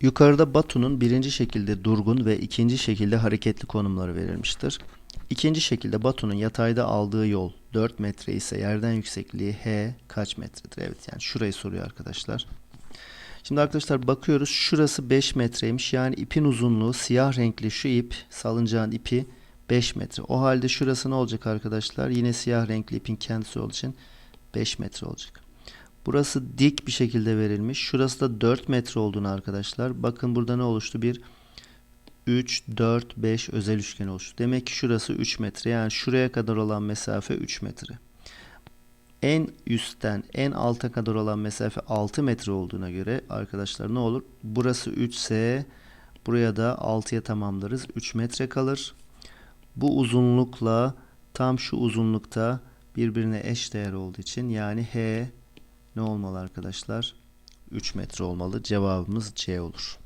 Yukarıda Batu'nun birinci şekilde durgun ve ikinci şekilde hareketli konumları verilmiştir. İkinci şekilde Batu'nun yatayda aldığı yol 4 metre ise yerden yüksekliği h kaç metredir? Evet yani şurayı soruyor arkadaşlar. Şimdi arkadaşlar bakıyoruz şurası 5 metreymiş yani ipin uzunluğu siyah renkli şu ip salıncağın ipi 5 metre. O halde şurası ne olacak arkadaşlar? Yine siyah renkli ipin kendisi olduğu için 5 metre olacak. Burası dik bir şekilde verilmiş. Şurası da 4 metre olduğunu arkadaşlar. Bakın burada ne oluştu? Bir 3, 4, 5 özel üçgen oluştu. Demek ki şurası 3 metre. Yani şuraya kadar olan mesafe 3 metre. En üstten en alta kadar olan mesafe 6 metre olduğuna göre arkadaşlar ne olur? Burası 3 ise buraya da 6'ya tamamlarız. 3 metre kalır. Bu uzunlukla tam şu uzunlukta birbirine eş değer olduğu için yani H ne olmalı arkadaşlar? 3 metre olmalı. Cevabımız C olur.